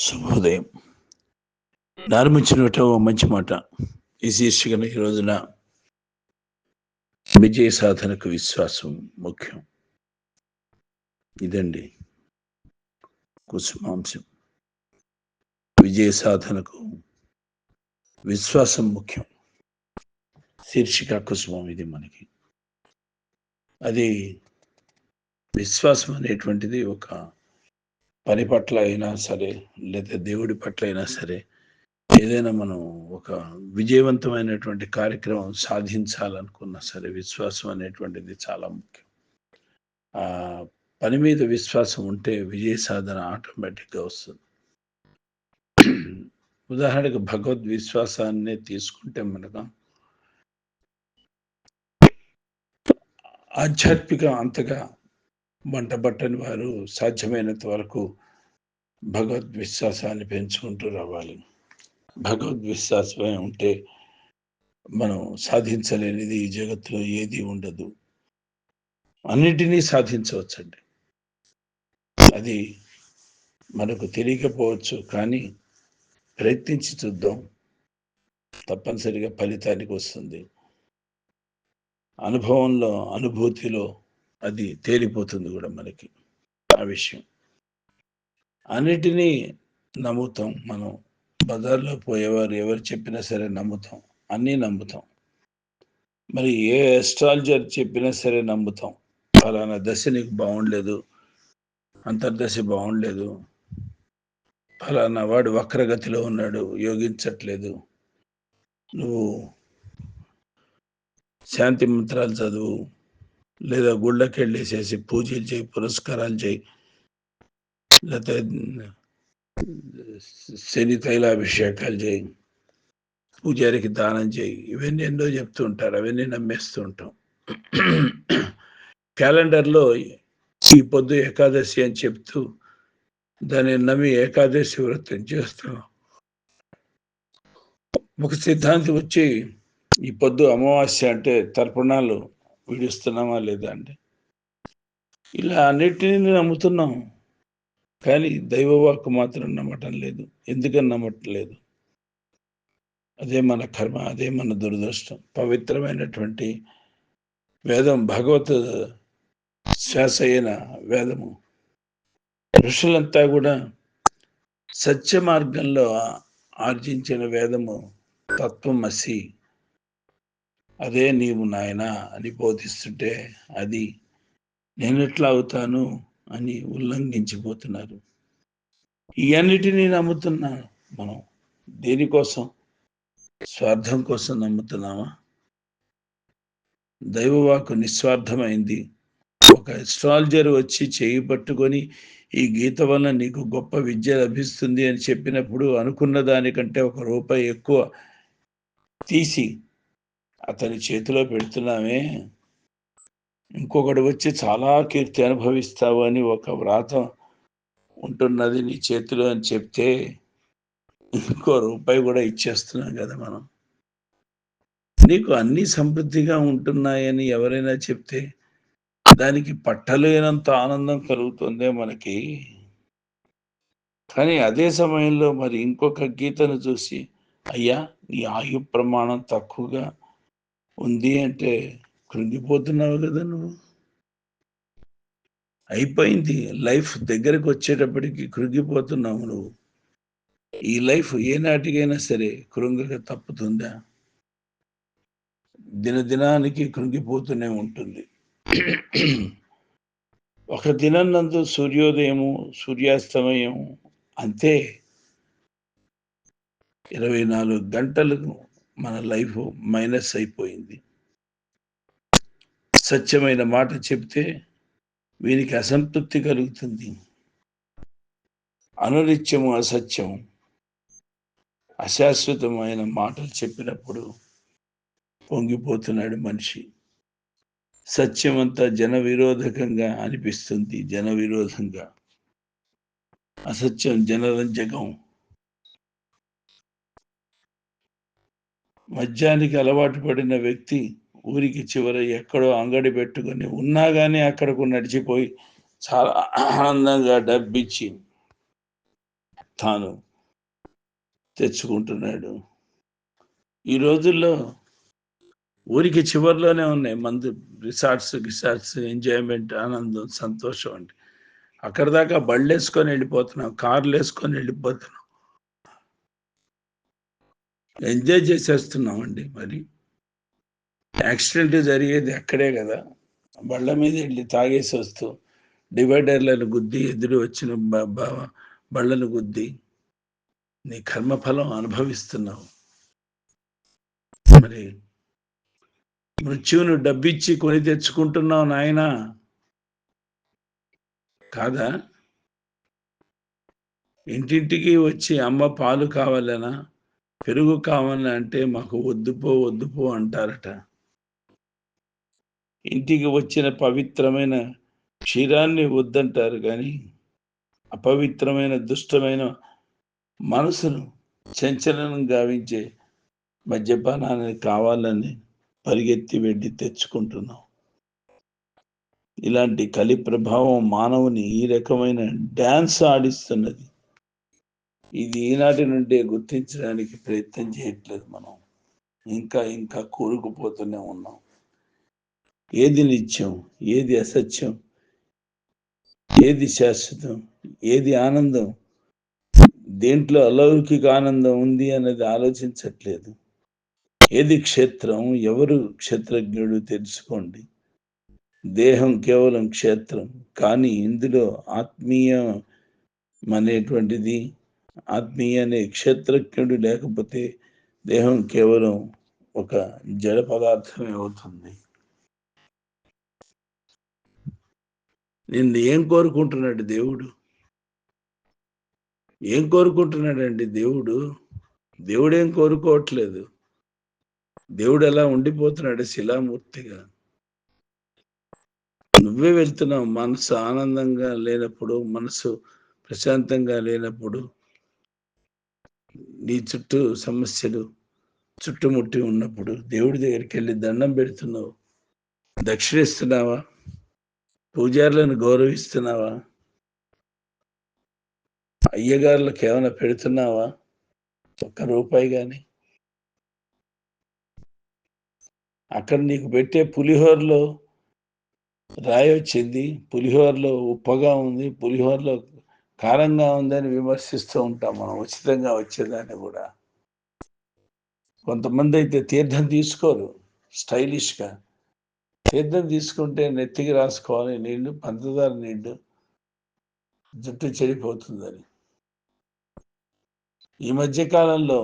శుభోదయం. నార్మించిన ఓ మంచి మాట. ఈ శీర్షికను ఈ రోజున విజయ సాధనకు విశ్వాసం ముఖ్యం. ఇదండి కుసుమాంశం. విజయ సాధనకు విశ్వాసం ముఖ్యం. శీర్షిక కుసుమం ఇది మనకి. అది విశ్వాసం అనేటువంటిది ఒక పని పట్ల అయినా సరే లేదా దేవుడి పట్ల అయినా సరే ఏదైనా మనం ఒక విజయవంతమైనటువంటి కార్యక్రమం సాధించాలనుకున్నా సరే విశ్వాసం అనేటువంటిది చాలా ముఖ్యం. ఆ పని మీద విశ్వాసం ఉంటే విజయ సాధన ఆటోమేటిక్గా వస్తుంది. ఉదాహరణకు భగవద్ విశ్వాసాన్ని తీసుకుంటే మనకు ఆధ్యాత్మిక అంతగా వంటబట్టని వారు సాధ్యమైనంత వరకు భగవద్ విశ్వాసాన్ని పెంచుకుంటూ రావాలి. భగవద్ విశ్వాసమే ఉంటే మనం సాధించలేనిది ఈ జగత్తులో ఏది ఉండదు. అన్నిటినీ సాధించవచ్చండి. అది మనకు తెలియకపోవచ్చు కానీ ప్రయత్నించి చూద్దాం. తప్పనిసరిగా ఫలితానికి వస్తుంది. అనుభవంలో అనుభూతిలో అది తేలిపోతుంది కూడా మనకి ఆ విషయం. అన్నిటినీ నమ్ముతాం మనం. బజార్లో పోయేవారు ఎవరు చెప్పినా సరే నమ్ముతాం. అన్నీ నమ్ముతాం. మరి ఏ ఎస్ట్రాలజర్ చెప్పినా సరే నమ్ముతాం. ఫలానా దశ నీకు బాగుండలేదు. అంతర్దశ బాగుండలేదు. ఫలానా వాడు వక్రగతిలో ఉన్నాడు యోగించట్లేదు. నువ్వు శాంతి మంత్రాలు చదువు. లేదా గుళ్ళకి వెళ్ళేసేసి పూజలు చేయి పురస్కారాలు చేయి లేకపోతే శని తైలాభిషేకాలు చేయి పూజారికి దానం చేయి. ఇవన్నీ ఎన్నో చెప్తూ ఉంటారు. అవన్నీ నమ్మేస్తూ ఉంటాం. క్యాలెండర్లో ఈ పొద్దు ఏకాదశి అని చెప్తూ దాన్ని నమ్మి ఏకాదశి వ్రతం చేస్తున్నాం ఒక సిద్ధాంతి వచ్చి ఈ పొద్దు అమావాస్య అంటే తర్పణాలు పీడిస్తున్నామా లేదా అండి ఇలా అన్నిటినీ నమ్ముతున్నాం కానీ దైవవాక్కు మాత్రం నమ్మటం లేదు. ఎందుకని నమ్మటం లేదు? అదే మన కర్మ అదే మన దురదృష్టం. పవిత్రమైనటువంటి వేదం భగవత్ శ్వాస అయిన వేదము. ఋషులంతా కూడా సత్య మార్గంలో ఆర్జించిన వేదము తత్వమసి. అదే నీవు నాయన అని బోధిస్తుంటే అది నేనెట్లా అవుతాను అని ఉల్లంఘించిపోతున్నారు. ఈ నమ్ముతున్నా మనం దేనికోసం స్వార్థం కోసం నమ్ముతున్నామా? దైవవాకు నిస్వార్థమైంది. ఒక ఎస్ట్రాలజర్ వచ్చి చేయి పట్టుకొని ఈ గీత వల్ల నీకు గొప్ప విద్య లభిస్తుంది అని చెప్పినప్పుడు అనుకున్న దానికంటే ఒక రూపాయి ఎక్కువ తీసి అతని చేతిలో పెడుతున్నామే. ఇంకొకటి వచ్చి చాలా కీర్తి అనుభవిస్తావు అని ఒక వ్రాతం ఉంటున్నది నీ చేతిలో అని చెప్తే ఇంకో రూపాయి కూడా ఇచ్చేస్తున్నాం కదా మనం. నీకు అన్ని సమృద్ధిగా ఉంటున్నాయని ఎవరైనా చెప్తే దానికి పట్టలేనంత ఆనందం కలుగుతుందే మనకి. కానీ అదే సమయంలో మరి ఇంకొక గీతను చూసి అయ్యా నీ ఆయు ప్రమాణం తక్కువగా ఉంది అంటే కృంగిపోతున్నావు కదా నువ్వు. అయిపోయింది. లైఫ్ దగ్గరకు వచ్చేటప్పటికి కృంగిపోతున్నావు నువ్వు. ఈ లైఫ్ ఏనాటికైనా సరే కృంగక తప్పుతుందా? దినదినానికి కృంగిపోతూనే ఉంటుంది. ఒక దినం నందు సూర్యోదయము సూర్యాస్తమయం అంతే. ఇరవై నాలుగు గంటలకు మన లైఫ్ మైనస్ అయిపోయింది. సత్యమైన మాట చెప్తే వీనికి అసంతృప్తి కలుగుతుంది. అనునిత్యము అసత్యం అశాశ్వతమైన మాటలు చెప్పినప్పుడు పొంగిపోతున్నాడు మనిషి. సత్యమంతా జన విరోధకంగా అనిపిస్తుంది జన విరోధంగా అసత్యం జనరంజకం. మద్యానికి అలవాటు పడిన వ్యక్తి ఊరికి చివర ఎక్కడో అంగడి పెట్టుకొని ఉన్నా కానీ అక్కడకు నడిచిపోయి చాలా ఆనందంగా డబ్బిచ్చి తాను తెచ్చుకుంటున్నాడు. ఈ రోజుల్లో ఊరికి చివరిలోనే ఉన్నాయి. మందు రిసార్ట్స్ రిసార్ట్స్ ఎంజాయ్మెంట్ ఆనందం సంతోషం అండి అక్కడ దాకా బళ్ళు వేసుకొని వెళ్ళిపోతున్నాం కార్లు వేసుకొని వెళ్ళిపోతున్నాం. ఎంజాయ్ చేసేస్తున్నాం అండి మరి. యాక్సిడెంట్ జరిగేది అక్కడే కదా. బళ్ళ మీద వెళ్ళి తాగేసి వస్తూ డివైడర్లను గుద్ది ఎదురు వచ్చిన బళ్ళను గుద్ది నీ కర్మఫలం అనుభవిస్తున్నావు. మరి మృత్యువును డబ్బిచ్చి కొని తెచ్చుకుంటున్నావు నాయన. కాదా? ఇంటింటికి వచ్చి అమ్మ పాలు కావాలనా? పెరుగు కావాలని అంటే మాకు వద్దుపో వద్దుపో అంటారట. ఇంటికి వచ్చిన పవిత్రమైన క్షీరాన్ని వద్దంటారు కానీ అపవిత్రమైన దుష్టమైన మనసును చంచలనం గావించే మద్యపానాన్ని కావాలని పరిగెత్తి వెళ్ళి తెచ్చుకుంటున్నాం. ఇలాంటి కలి ప్రభావం మానవుని ఈ రకమైన డ్యాన్స్ ఆడిస్తున్నది. ఇది ఈనాటి నుండే గుర్తించడానికి ప్రయత్నం చేయట్లేదు మనం. ఇంకా ఇంకా కూరుకుపోతూనే ఉన్నాం. ఏది నిత్యం ఏది అసత్యం ఏది శాశ్వతం ఏది ఆనందం? దేంట్లో అలౌకిక ఆనందం ఉంది అనేది ఆలోచించట్లేదు. ఏది క్షేత్రం? ఎవరు క్షేత్రజ్ఞుడు తెలుసుకోండి. దేహం కేవలం క్షేత్రం కానీ ఇందులో ఆత్మీయం అనేటువంటిది ఆత్మీయ అనే క్షేత్రజ్ఞుడు లేకపోతే దేహం కేవలం ఒక జడ పదార్థమే అవుతుంది. నిన్ను ఏం కోరుకుంటున్నాడు దేవుడు? ఏం కోరుకుంటున్నాడండి దేవుడు? దేవుడేం కోరుకోవట్లేదు. దేవుడు ఎలా ఉండిపోతున్నాడు శిలామూర్తిగా? నువ్వే వెళ్తున్నావు మనసు ఆనందంగా లేనప్పుడు మనసు ప్రశాంతంగా లేనప్పుడు. నీ చుట్టూ సమస్యలు చుట్టుముట్టి ఉన్నప్పుడు దేవుడి దగ్గరికి వెళ్ళి దండం పెడుతున్నావు. దక్షిణిస్తున్నావా? పూజారులను గౌరవిస్తున్నావా? అయ్యగారులకు ఏమైనా పెడుతున్నావా? ఒక్క రూపాయి కానీ అక్కడ నీకు పెట్టే పులిహోరలో రాయి వచ్చింది పులిహోరలో ఉప్పగా ఉంది పులిహోరలో కారంగా ఉందని విమర్శిస్తూ ఉంటాం మనం ఉచితంగా వచ్చేదాన్ని కూడా. కొంతమంది అయితే తీర్థం తీసుకోరు స్టైలిష్గా. తీర్థం తీసుకుంటే నెత్తికి రాసుకోవాలి నీళ్ళు పంచదార నీళ్ళు జుట్టు చెడిపోతుందని. ఈ మధ్య కాలంలో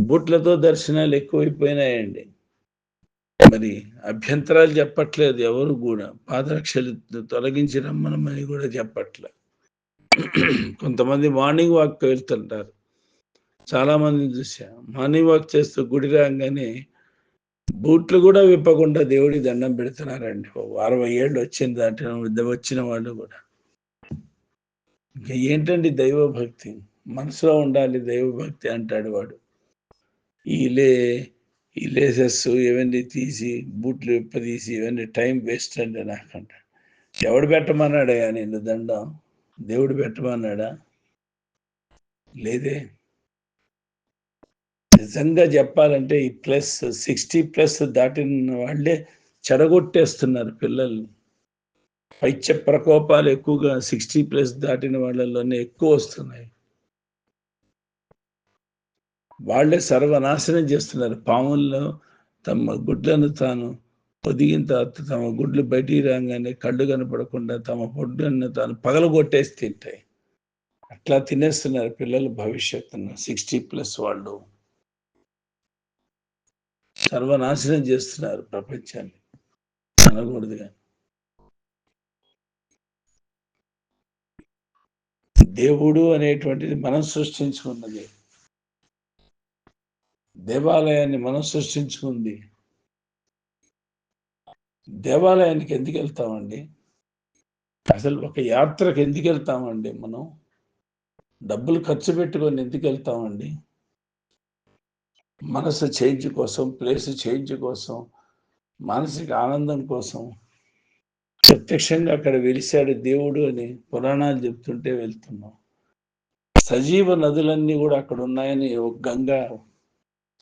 బూట్లతో దర్శనాలు ఎక్కువైపోయినాయండి. మరి అభ్యంతరాలు చెప్పట్లేదు ఎవరు కూడా. పాదరక్షలు తొలగించి రమ్మనమని కూడా చెప్పట్లేదు కొంతమంది మార్నింగ్ వాక్ వెళ్తుంటారు. చాలా మంది చూసా మార్నింగ్ వాక్ చేస్తూ గుడి రాగానే బూట్లు కూడా విప్పకుండా దేవుడి దండం పెడుతున్నారండి అరవై ఏళ్ళు వచ్చింది దాటిన వచ్చిన వాళ్ళు కూడా. ఇంకా ఏంటండి దైవభక్తి? మనసులో ఉండాలి దైవభక్తి అంటాడు వాడు. ఈలే ఈ లేసెస్ ఇవన్నీ తీసి బూట్లు విప్పదీసి ఇవన్నీ టైం వేస్ట్ అండి నాకంట. ఎవడు పెట్టమన్నాడయ్యా నేను దండం? దేవుడు పెట్టమన్నాడా? లేదే. నిజంగా చెప్పాలంటే ఈ ప్లస్ సిక్స్టీ ప్లస్ దాటిన వాళ్ళే చెడగొట్టేస్తున్నారు పిల్లల్ని. పైచ్య ప్రకోపాలు ఎక్కువగా సిక్స్టీ ప్లస్ దాటిన వాళ్ళలోనే ఎక్కువ వస్తున్నాయి. వాళ్ళే సర్వనాశనం చేస్తున్నారు. పాముల్లో తమ గుడ్లను తాను పొదిగిన తర్వాత తమ గుడ్లు బయటికి రాగానే కళ్ళు కనపడకుండా తమ పొడ్డుని తాను పగలగొట్టేసి తింటాయి. అట్లా తినేస్తున్నారు పిల్లలు భవిష్యత్తును. సిక్స్టీ ప్లస్ వాళ్ళు. సర్వనాశనం చేస్తున్నారు ప్రపంచాన్ని. అనకూడదు కానీ. దేవుడు అనేటువంటిది మనం సృష్టించుకున్నది. దేవాలయాన్ని మనం సృష్టించుకుంది. దేవాలయానికి ఎందుకు వెళ్తామండి? అసలు ఒక యాత్రకు ఎందుకు వెళ్తామండి మనం? డబ్బులు ఖర్చు పెట్టుకొని ఎందుకు వెళ్తామండి? మనసు చేంజ్ కోసం ప్లేస్ చేంజ్ కోసం మానసిక ఆనందం కోసం ప్రత్యక్షంగా అక్కడ వెలిశాడు దేవుడు అని పురాణాలు చెప్తుంటే వెళ్తున్నాం. సజీవ నదులన్నీ కూడా అక్కడ ఉన్నాయని ఒక గంగా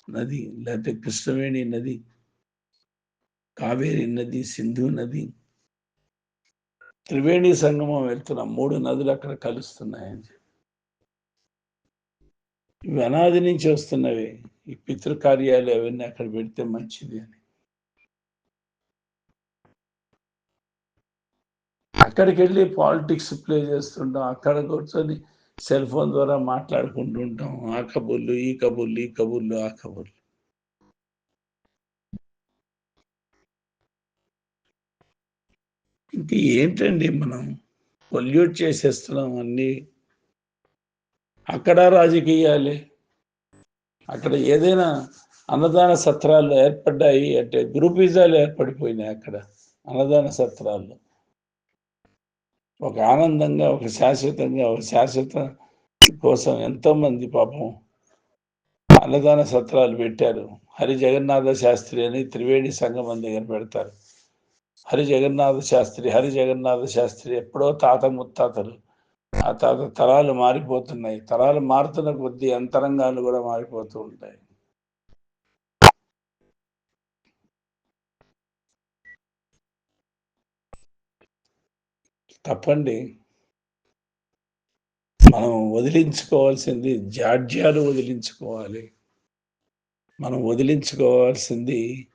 నది లేకపోతే కృష్ణవేణి నది కావేరి నది సింధు నది. త్రివేణి సంగమం వెళ్తున్నాం మూడు నదులు అక్కడ కలుస్తున్నాయని ఇవి అనాది నుంచి వస్తున్నవి. ఈ పితృకార్యాలు అవన్నీ అక్కడ పెడితే మంచిది అని. అక్కడికి వెళ్ళి పాలిటిక్స్ ప్లే చేస్తుంటాం. అక్కడ కూర్చొని సెల్ ఫోన్ ద్వారా మాట్లాడుకుంటుంటాం. ఆ కబుర్లు ఈ కబుర్లు ఈ కబుర్లు ఆ కబుర్లు. ఇంక ఏంటండి మనం పొల్యూట్ చేసేస్తున్నాం అన్నీ? అక్కడ రాజకీయాలే. అక్కడ ఏదైనా అన్నదాన సత్రాలు ఏర్పడ్డాయి అంటే గ్రూపిజాలు ఏర్పడిపోయినాయి అక్కడ అన్నదాన సత్రాల్లో. ఒక ఆనందంగా ఒక శాశ్వతంగా ఒక శాశ్వత కోసం ఎంతోమంది పాపం అన్నదాన సత్రాలు పెట్టారు. హరి జగన్నాథ శాస్త్రి అని త్రివేణి సంగమం దగ్గర పెడతారు. హరి జగన్నాథ శాస్త్రి హరి జగన్నాథ శాస్త్రి ఎప్పుడో తాత ముత్తాతలు. ఆ తాత తరాలు మారిపోతున్నాయి. తరాలు మారుతున్న కొద్దీ అంతరంగాలు కూడా మారిపోతూ ఉంటాయి. తప్పండి. మనం వదిలించుకోవాల్సింది జాడ్యాలు వదిలించుకోవాలి. మనం వదిలించుకోవాల్సింది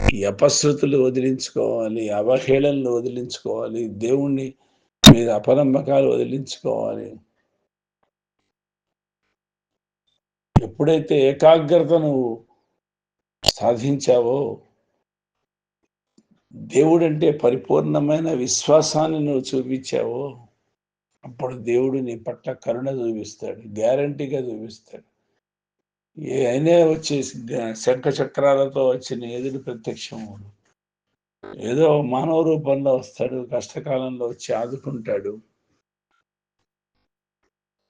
ఈ అపశృతులు వదిలించుకోవాలి అవహేళనలు వదిలించుకోవాలి దేవుణ్ణి మీద అపనమ్మకాలు వదిలించుకోవాలి. ఎప్పుడైతే ఏకాగ్రత నువ్వు సాధించావో దేవుడంటే పరిపూర్ణమైన విశ్వాసాన్ని నువ్వు చూపించావో అప్పుడు దేవుడు నీ పట్ల కరుణ చూపిస్తాడు గ్యారంటీగా చూపిస్తాడు. ఏ అయినా వచ్చి శంఖ చక్రాలతో వచ్చిన ఎదురు ప్రత్యక్షం ఏదో మానవ రూపంలో వస్తాడు కష్టకాలంలో వచ్చి ఆదుకుంటాడు.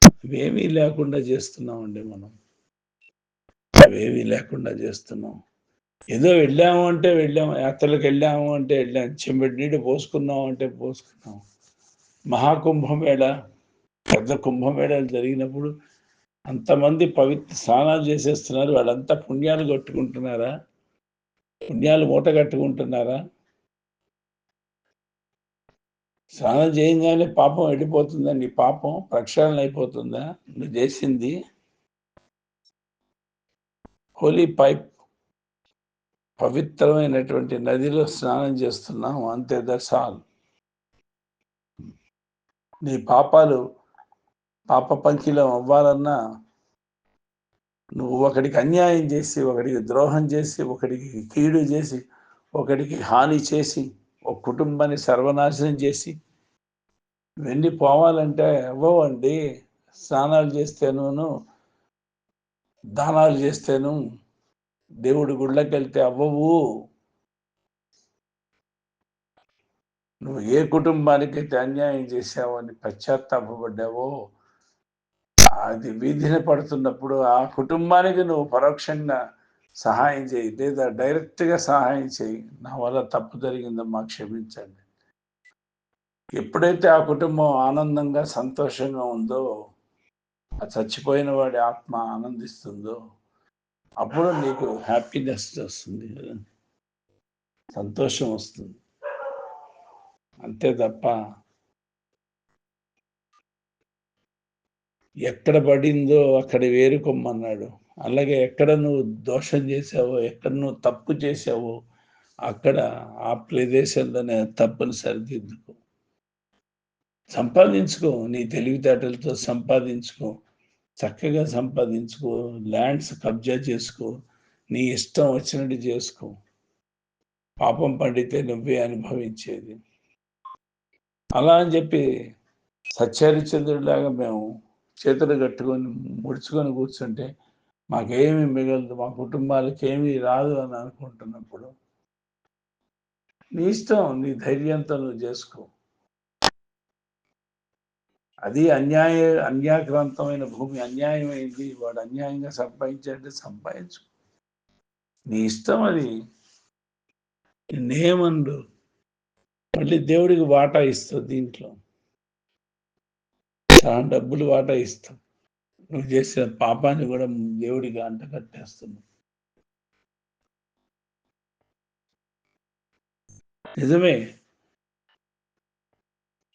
అవేమీ లేకుండా చేస్తున్నామండి మనం. అవేమీ లేకుండా చేస్తున్నాం. ఏదో వెళ్ళాము అంటే వెళ్ళాము యాత్రలకు వెళ్ళాము అంటే వెళ్ళాం చెంబడి నీళ్ళు పోసుకున్నాము అంటే పోసుకున్నాం. మహాకుంభమేళ పెద్ద కుంభమేళాలు జరిగినప్పుడు అంతమంది పవిత్ర స్నానాలు చేసేస్తున్నారు. వాళ్ళంతా పుణ్యాలు కట్టుకుంటున్నారా? పుణ్యాలు మూట కట్టుకుంటున్నారా? స్నానం చేయగానే పాపం వెళ్ళిపోతుందండి పాపం ప్రక్షాళన అయిపోతుందా? నువ్వు చేసింది హోలీ పైప్ పవిత్రమైనటువంటి నదిలో స్నానం చేస్తున్నాం. అంతే దర్శాలు నీ పాపాలు పాప పంకిలం అవ్వాలన్నా నువ్వు ఒకడికి అన్యాయం చేసి ఒకడికి ద్రోహం చేసి ఒకడికి కీడు చేసి ఒకడికి హాని చేసి ఒక కుటుంబాన్ని సర్వనాశనం చేసి వెళ్ళి పోవాలంటే అవ్వవండి. స్నానాలు చేస్తేను దానాలు చేస్తేను దేవుడి గుళ్ళకి వెళ్తే అవ్వవు. నువ్వు ఏ కుటుంబానికైతే అన్యాయం చేసావో అని పశ్చాత్తాపడ్డావో అది వీధిని పడుతున్నప్పుడు ఆ కుటుంబానికి నువ్వు పరోక్షంగా సహాయం చేయి లేదా డైరెక్ట్గా సహాయం చేయి. నా వల్ల తప్పు జరిగిందమ్మా క్షమించండి. ఎప్పుడైతే ఆ కుటుంబం ఆనందంగా సంతోషంగా ఉందో ఆ చచ్చిపోయిన వాడి ఆత్మ ఆనందిస్తుందో అప్పుడు నీకు హ్యాపీనెస్ వస్తుంది సంతోషం వస్తుంది. అంతే తప్ప ఎక్కడ పడిందో అక్కడ వేరుకొమ్మన్నాడు. అలాగే ఎక్కడ నువ్వు దోషం చేసావో ఎక్కడ నువ్వు తప్పు చేసావో అక్కడ ఆ ప్రదేశంలోనే తప్పును సరిదిద్దుకో. సంపాదించుకో నీ తెలివితేటలతో సంపాదించుకో చక్కగా సంపాదించుకో ల్యాండ్స్ కబ్జా చేసుకో నీ ఇష్టం వచ్చినట్టు చేసుకో. పాపం పండితే నువ్వే అనుభవించేది. అలా అని చెప్పి సత్యహరిచంద్రుడిలాగా మేము చేతులు కట్టుకొని ముడుచుకొని కూర్చుంటే మాకేమీ మిగలదు మా కుటుంబాలకి ఏమీ రాదు అని అనుకుంటున్నప్పుడు నీ ఇష్టం నీ ధైర్యంతో నువ్వు చేసుకో. అది అన్యాయ అన్యాక్రాంతమైన భూమి అన్యాయమైంది వాడు అన్యాయంగా సంపాదించాడంటే సంపాదించు. నీ ఇష్టం అది. నేమండు మళ్ళీ దేవుడికి వాటా ఇస్తుంది దీంట్లో. చాలా డబ్బులు వాటా ఇస్తాం నువ్వు చేసిన పాపాన్ని కూడా దేవుడికి అంట కట్టేస్తున్నావు. నిజమే.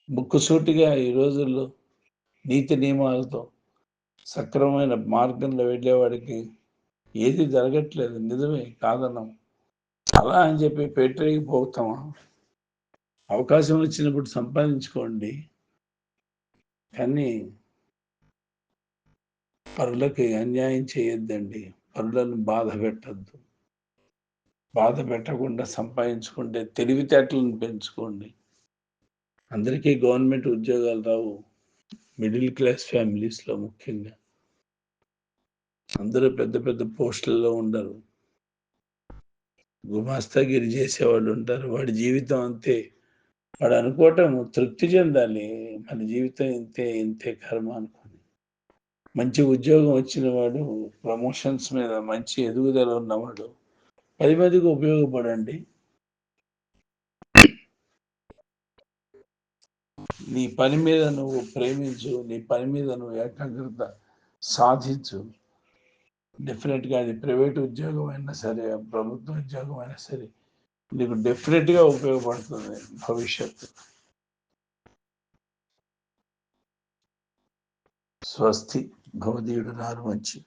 ముక్కుసూటిగా ఈ రోజుల్లో నీతి నియమాలతో సక్రమమైన మార్గంలో వెళ్ళేవాడికి ఏది జరగట్లేదు. నిజమే కాదన్నాం. అలా అని చెప్పి పెట్టరికి పోతామా? అవకాశం వచ్చినప్పుడు సంపాదించుకోండి. కానీ పరులకి అన్యాయం చేయొద్దండి. పరులను బాధ పెట్టద్దు. బాధ పెట్టకుండా సంపాదించుకుంటే తెలివితేటలను పెంచుకోండి. అందరికీ గవర్నమెంట్ ఉద్యోగాలు రావు. మిడిల్ క్లాస్ ఫ్యామిలీస్లో ముఖ్యంగా. అందరూ పెద్ద పెద్ద పోస్టులలో ఉండరు. గుమాస్తాగిరి చేసేవాళ్ళు ఉంటారు. వాడి జీవితం అంతే. వాడు అనుకోవటం తృప్తి చెందాలి. మన జీవితం ఇంతే ఇంతే కర్మ అనుకుని మంచి ఉద్యోగం వచ్చిన వాడు ప్రమోషన్స్ మీద మంచి ఎదుగుదల ఉన్నవాడు పది మందికి ఉపయోగపడండి. నీ పని మీద నువ్వు ప్రేమించు నీ పని మీద నువ్వు ఏకాగ్రత సాధించు. డెఫినెట్గా అది ప్రైవేట్ ఉద్యోగం అయినా సరే ప్రభుత్వ ఉద్యోగం అయినా సరే నీకు డెఫినెట్గా ఉపయోగపడుతుంది భవిష్యత్తు. స్వస్తి భవదీయుడు నారు మంచి.